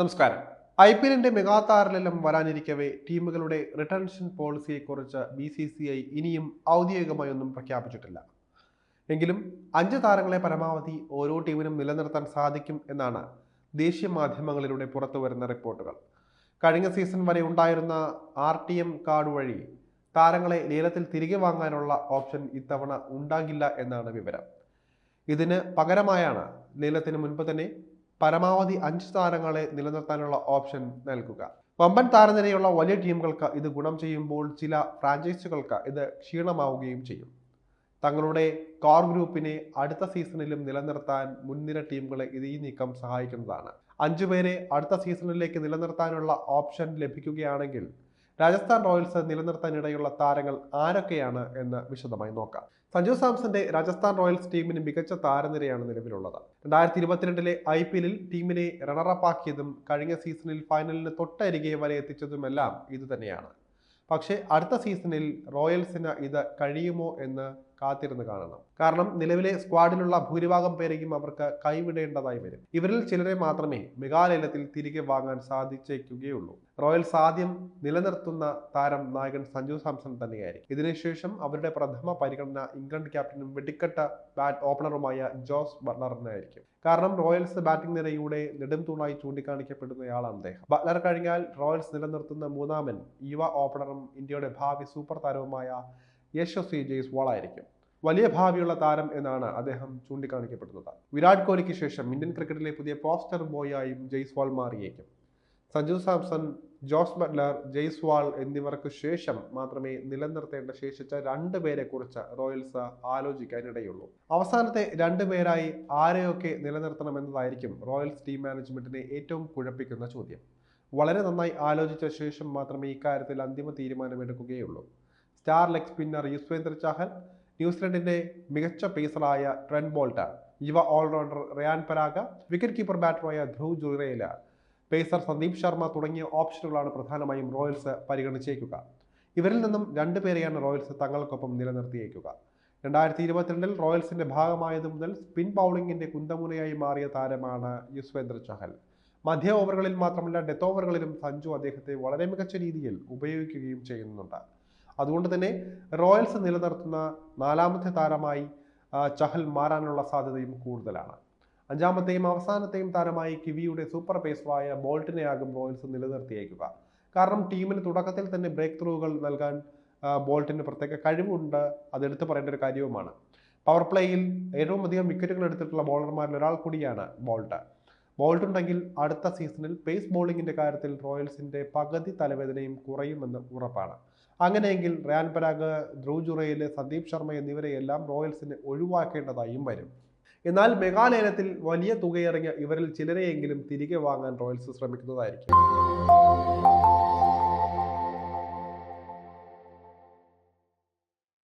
നമസ്കാരം. I P എല്ലിന്റെ മെഗാതാരലെല്ലാം വരാനിരിക്കവേ ടീമുകളുടെ റിട്ടൻഷൻ പോളിസിയെക്കുറിച്ച് ബി സി സി ഐ ഇനിയും ഔദ്യോഗികമായി ഒന്നും പ്രഖ്യാപിച്ചിട്ടില്ല. എങ്കിലും അഞ്ച് താരങ്ങളെ പരമാവധി ഓരോ ടീമിനും നിലനിർത്താൻ സാധിക്കും എന്നാണ് ദേശീയ മാധ്യമങ്ങളിലൂടെ പുറത്തു വരുന്ന റിപ്പോർട്ടുകൾ. കഴിഞ്ഞ സീസൺ വരെ ഉണ്ടായിരുന്ന ആർ ടി എം കാർഡ് വഴി താരങ്ങളെ ലേലത്തിൽ തിരികെ വാങ്ങാനുള്ള ഓപ്ഷൻ ഇത്തവണ ഉണ്ടാകില്ല എന്നാണ് വിവരം. ഇതിന് പകരമായാണ് ലേലത്തിന് മുൻപ് തന്നെ പരമാവധി അഞ്ച് താരങ്ങളെ നിലനിർത്താനുള്ള ഓപ്ഷൻ നൽകുക. വമ്പൻ താരനിരയുള്ള വലിയ ടീമുകൾക്ക് ഇത് ഗുണം ചെയ്യുമ്പോൾ ചില ഫ്രാഞ്ചൈസികൾക്ക് ഇത് ക്ഷീണമാവുകയും ചെയ്യും. തങ്ങളുടെ കോർ ഗ്രൂപ്പിനെ അടുത്ത സീസണിലും നിലനിർത്താൻ മുൻനിര ടീമുകളെ ഇത് ഈ നീക്കം സഹായിക്കുന്നതാണ്. അഞ്ചുപേരെ അടുത്ത സീസണിലേക്ക് നിലനിർത്താനുള്ള ഓപ്ഷൻ ലഭിക്കുകയാണെങ്കിൽ രാജസ്ഥാൻ റോയൽസ് നിലനിർത്താനിടയുള്ള താരങ്ങൾ ആരൊക്കെയാണ് എന്ന് വിശദമായി നോക്കാം. സഞ്ജു സാംസന്റെ രാജസ്ഥാൻ റോയൽസ് ടീമിന് മികച്ച താരനിരയാണ് നിലവിലുള്ളത്. രണ്ടായിരത്തി ഇരുപത്തിരണ്ടിലെ ഐ പി എല്ലിൽ ടീമിനെ റണ്ണറപ്പാക്കിയതും കഴിഞ്ഞ സീസണിൽ ഫൈനലിന് തൊട്ടരികെ വരെ എത്തിച്ചതുമെല്ലാം ഇത് തന്നെയാണ് പക്ഷേ അടുത്ത സീസണിൽ റോയൽസിന് ഇത് കഴിയുമോ എന്ന് കാത്തിരുന്ന് കാണണം. കാരണം നിലവിലെ സ്ക്വാഡിലുള്ള ഭൂരിഭാഗം പേരെയും അവർക്ക് കൈവിടേണ്ടതായി വരും. ഇവരിൽ ചിലരെ മാത്രമേ മെഗാലയലത്തിൽ തിരികെ വാങ്ങാൻ സാധിച്ചേക്കുകയുള്ളൂ. റോയൽസ് ആദ്യം നിലനിർത്തുന്ന താരം നായകൻ സഞ്ജു സാംസൺ തന്നെയായിരിക്കും. ഇതിനുശേഷം അവരുടെ പ്രഥമ പരിഗണന ഇംഗ്ലണ്ട് ക്യാപ്റ്റനും വെടിക്കെട്ട ബാറ്റ് ഓപ്പണറുമായ ജോസ് ബട്ട്ലറിനായിരിക്കും. കാരണം റോയൽസ് ബാറ്റിംഗ് നിരയുടെ നെടും തൂണായി ചൂണ്ടിക്കാണിക്കപ്പെടുന്നയാളാണ് അദ്ദേഹം. ബട്ട്ലർ കഴിഞ്ഞാൽ റോയൽസ് നിലനിർത്തുന്ന മൂന്നാമൻ യുവ ഓപ്പണറും ഇന്ത്യയുടെ ഭാവി സൂപ്പർ താരവുമായ യശസ്വി ജയ്സ്വാൾ ആയിരിക്കും വലിയ ഭാവിയുള്ള താരം എന്നാണ് അദ്ദേഹം ചൂണ്ടിക്കാണിക്കപ്പെടുന്നത്. വിരാട് കോഹ്ലിക്ക് ശേഷം ഇന്ത്യൻ ക്രിക്കറ്റിലെ പുതിയ പോസ്റ്റർ ബോയായും ജയ്സ്വാൾ മാറിയേക്കും. സഞ്ജു സാംസൺ ജോസ് ബട്ട്ലർ ജയ്സ്വാൾ എന്നിവർക്ക് ശേഷം മാത്രമേ നിലനിർത്തേണ്ട ശേഷിച്ച രണ്ട് പേരെ കുറിച്ച് റോയൽസ് ആലോചിക്കാനിടയുള്ളൂ. അവസാനത്തെ രണ്ട് പേരായി ആരെയൊക്കെ നിലനിർത്തണം എന്നതായിരിക്കും റോയൽസ് ടീം മാനേജ്മെന്റിനെ ഏറ്റവും കുഴപ്പിക്കുന്ന ചോദ്യം. വളരെ നന്നായി ആലോചിച്ച ശേഷം മാത്രമേ ഇക്കാര്യത്തിൽ അന്തിമ തീരുമാനമെടുക്കുകയുള്ളൂ. Star leg spinner Yuzvendra Chahal ന്യൂസിലൻഡിന്റെ മികച്ച പേസറായ ട്രെൻ ബോൾട്ട് യുവ allrounder Riyan Parag wicket keeper ബാറ്ററായ Dhruv Jurel pacer Sandeep Sharma തുടങ്ങിയ ഓപ്ഷനുകളാണ് പ്രധാനമായും റോയൽസ് പരിഗണിച്ചേക്കുക. ഇവരിൽ നിന്നും രണ്ടുപേരെയാണ് റോയൽസ് തങ്ങൾക്കൊപ്പം നിലനിർത്തിയേക്കുക. രണ്ടായിരത്തി ഇരുപത്തിരണ്ടിൽ റോയൽസിന്റെ ഭാഗമായതു മുതൽ സ്പിൻ ബൗളിംഗിന്റെ കുന്തമുനയായി മാറിയ താരമാണ് യുസ്വേന്ദ്ര ചഹൽ മധ്യ ഓവറുകളിൽ മാത്രമല്ല ഡെത്ത് ഓവറുകളിലും സഞ്ജു അദ്ദേഹത്തെ വളരെ മികച്ച രീതിയിൽ ഉപയോഗിക്കുകയും ചെയ്യുന്നുണ്ട്. അതുകൊണ്ട് തന്നെ റോയൽസ് നിലനിർത്തുന്ന നാലാമത്തെ താരമായി ചഹൽ മാറാനുള്ള സാധ്യതയും കൂടുതലാണ്. അഞ്ചാമത്തെയും അവസാനത്തെയും താരമായി കിവിയുടെ സൂപ്പർ പേസറായ ബോൾട്ടിനെയാകും റോയൽസ് നിലനിർത്തിയേക്കുക. കാരണം ടീമിന് തുടക്കത്തിൽ തന്നെ ബ്രേക്ക് ത്രൂകൾ നൽകാൻ ബോൾട്ടിന് പ്രത്യേക കഴിവുണ്ട്. അത് എടുത്തു പറയേണ്ട ഒരു കാര്യവുമാണ്. പവർ പ്ലേയിൽ ഏറ്റവും അധികം വിക്കറ്റുകൾ എടുത്തിട്ടുള്ള ബോളർമാരിൽ ഒരാൾ കൂടിയാണ് ബോൾട്ട്. ബോൾട്ട് ഉണ്ടെങ്കിൽ അടുത്ത സീസണിൽ പേസ് ബോളിങ്ങിന്റെ കാര്യത്തിൽ റോയൽസിന്റെ പകുതി തലവേദനയും കുറയുമെന്ന് ഉറപ്പാണ്. അങ്ങനെയെങ്കിൽ റയാൻ പരാഗ് ധ്രുവ് സന്ദീപ് ശർമ്മ എന്നിവരെയെല്ലാം റോയൽസിന് ഒഴിവാക്കേണ്ടതായും വരും. എന്നാൽ മെഗാലയനത്തിൽ വലിയ തുകയിറങ്ങിയ ഇവരിൽ ചിലരെയെങ്കിലും തിരികെ വാങ്ങാൻ റോയൽസ് ശ്രമിക്കുന്നതായിരിക്കും.